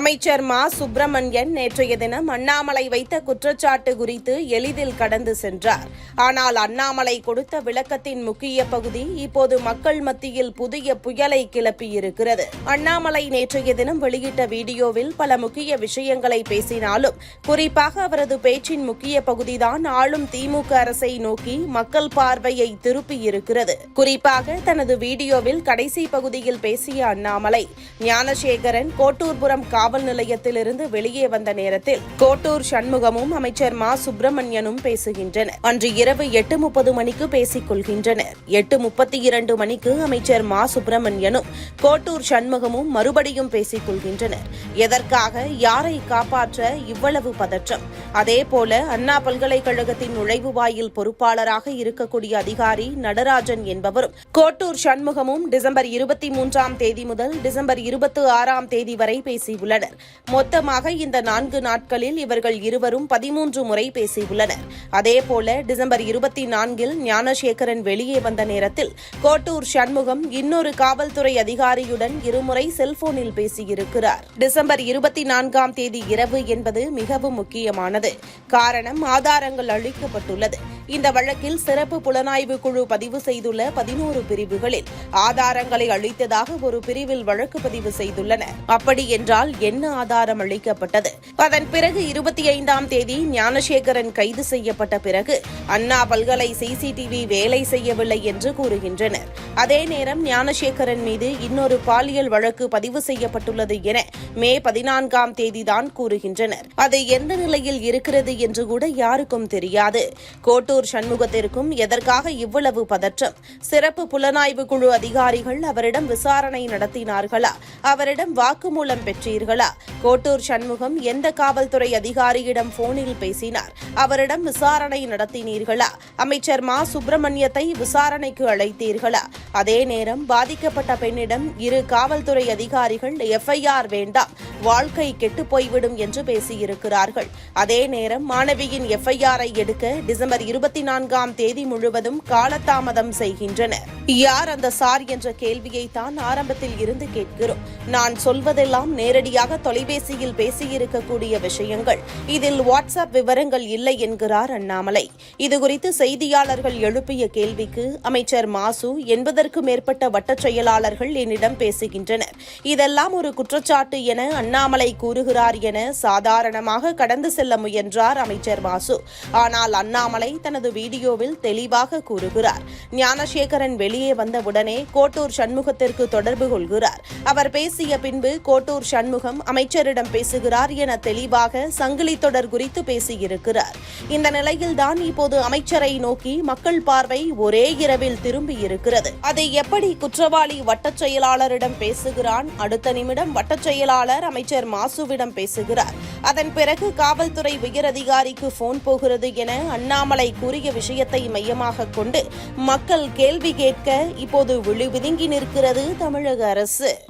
அமைச்சர் மா. சுப்பிரமணியன் நேற்றைய தினம் அண்ணாமலை வைத்த குற்றச்சாட்டு குறித்து எளிதில் கடந்து சென்றார். ஆனால் அண்ணாமலை கொடுத்த விளக்கத்தின் முக்கிய பகுதி இப்போது மக்கள் மத்தியில் புதிய புயலை கிளப்பியிருக்கிறது. அண்ணாமலை நேற்றைய தினம் வெளியிட்ட வீடியோவில் பல முக்கிய விஷயங்களை பேசினாலும் குறிப்பாக அவரது பேச்சின் முக்கிய பகுதிதான் ஆளும் திமுக அரசை நோக்கி மக்கள் பார்வையை திருப்பியிருக்கிறது. குறிப்பாக தனது வீடியோவில் கடைசி பகுதியில் பேசிய அண்ணாமலை ஞானசேகரன் கோட்டூர்புரம் காவல் நிலையத்திலிருந்து வெளியே வந்த நேரத்தில் கோட்டூர் சண்முகமும் அமைச்சர் மா. சுப்பிரமணியனும் பேசுகின்றனர். அன்று இரவு எட்டு முப்பது மணிக்கு பேசிக் கொள்கின்றனர். எட்டு முப்பத்தி இரண்டு மணிக்கு அமைச்சர் மா. சுப்பிரமணியனும் கோட்டூர் சண்முகமும் மறுபடியும் பேசிக் கொள்கின்றனர். எதற்காக யாரை காப்பாற்ற இவ்வளவு பதற்றம்? அதேபோல அண்ணா பல்கலைக்கழகத்தின் நுழைவு வாயில் பொறுப்பாளராக இருக்கக்கூடிய அதிகாரி நடராஜன் என்பவரும் கோட்டூர் சண்முகமும் டிசம்பர் இருபத்தி மூன்றாம் தேதி முதல் டிசம்பர் இருபத்தி ஆறாம் தேதி வரை பேசியுள்ளனர். மொத்தமாக இந்த நான்கு நாட்களில் இவர்கள் இருவரும் பதிமூன்று முறை பேசியுள்ளனர். அதேபோல டிசம்பர் இருபத்தி நான்கில் ஞானசேகரன் வெளியே வந்த நேரத்தில் கோட்டூர் சண்முகம் இன்னொரு காவல்துறை அதிகாரியுடன் இருமுறை செல்போனில் பேசியிருக்கிறார். டிசம்பர் இருபத்தி நான்காம் தேதி இரவு என்பது மிகவும் முக்கியமானது. காரணம் ஆதாரங்கள் அளிக்கப்பட்டுள்ளது. இந்த வழக்கில் சிறப்பு புலனாய்வு குழு பதிவு செய்துள்ள பதினோரு பிரிவுகளில் ஆதாரங்களை அளித்ததாக ஒரு பிரிவில் வழக்கு பதிவு செய்துள்ளனர் அப்படி என்றால் என்ன ஆதாரம் அளிக்கப்பட்டது? அதன் பிறகு இருபத்தி ஐந்தாம் தேதி ஞானசேகரன் கைது செய்யப்பட்ட பிறகு அண்ணா பல்கலை சிசிடிவி வேலை செய்யவில்லை என்று கூறுகின்றனர். அதே நேரம் ஞானசேகரன் மீது இன்னொரு பாலியல் வழக்கு பதிவு செய்யப்பட்டுள்ளது என மே பதினான்காம் தேதிதான் கூறுகின்றனர். அது எந்த நிலையில் இருக்கிறது என்று கூட யாருக்கும் தெரியாது. கோட்டூர் சண்முகத்திற்கும் எதற்காக இவ்வளவு பதற்றம்? சிறப்பு புலனாய்வு குழு அதிகாரிகள் அவரிடம் விசாரணை நடத்தினார்களா? அவரிடம் வாக்குமூலம் பெற்றீர்களா? கோட்டூர் சண்முகம் எந்த காவல்துறை அதிகாரியிடம் போனில் பேசினார்? அவரிடம் விசாரணை நடத்தினீர்களா? அமைச்சர் மா சுப்பிரமணியத்தை விசாரணைக்கு அழைத்தீர்களா? அதே நேரம் பாதிக்கப்பட்ட பெண்ணிடம் இரு காவல்துறை அதிகாரிகள் எஃப்ஐஆர் வேண்டாம் வாழ்க்கை கெட்டு போய்விடும் என்று பேசியிருக்கிறார்கள். அதே நேரம் மாணவியின் எஃப்ஐஆரை எடுக்க டிசம்பர் இருபத்தி நான்காம் தேதி முழுவதும் காலதாமதம் செய்கின்றனர். யார் அந்த சார் என்ற கேள்வியை தான் ஆரம்பத்தில் இருந்து கேட்கிறோம். நான் சொல்வதெல்லாம் நேரடியாக தொலைபேசியில் பேசியிருக்கக்கூடிய விஷயங்கள். இதில் வாட்ஸ்அப் விவரங்கள் இல்லை என்கிறார் அண்ணாமலை. இதுகுறித்து செய்தியாளர்கள் எழுப்பிய கேள்விக்கு அமைச்சர் மாசு எண்பது ஐம்பதற்கும் மேற்பட்ட வட்டச் செயலாளர்கள் என்னிடம் பேசுகின்றனர். இதெல்லாம் ஒரு குற்றச்சாட்டு என அண்ணாமலை கூறுகிறார் என சாதாரணமாக கடந்து செல்ல முயன்றார் அமைச்சர் வாசு. ஆனால் அண்ணாமலை தனது வீடியோவில் தெளிவாக கூறுகிறார். ஞானசேகரன் வெளியே வந்தவுடனே கோட்டூர் சண்முகத்திற்கு தொடர்பு கொள்கிறார். அவர் பேசிய பின்பு கோட்டூர் சண்முகம் அமைச்சரிடம் பேசுகிறார் என தெளிவாக சங்கிலி தொடர் குறித்து பேசியிருக்கிறார். இந்த நிலையில்தான் இப்போது அமைச்சரை நோக்கி மக்கள் பார்வை ஒரே இரவில் திரும்பி இருக்கிறது அதை எப்படி குற்றவாளி வட்டச் செயலாளரிடம் பேசுகிறான்? அடுத்த நிமிடம் வட்டச் செயலாளர் அமைச்சர் மாசுவிடம் பேசுகிறார். அதன் பிறகு காவல்துறை உயரதிகாரிக்கு போன் போகிறது என அண்ணாமலை கூறிய விஷயத்தை மையமாக கொண்டு மக்கள் கேள்வி கேட்க இப்போது விழிவிதுங்கி நிற்கிறது தமிழக அரசு.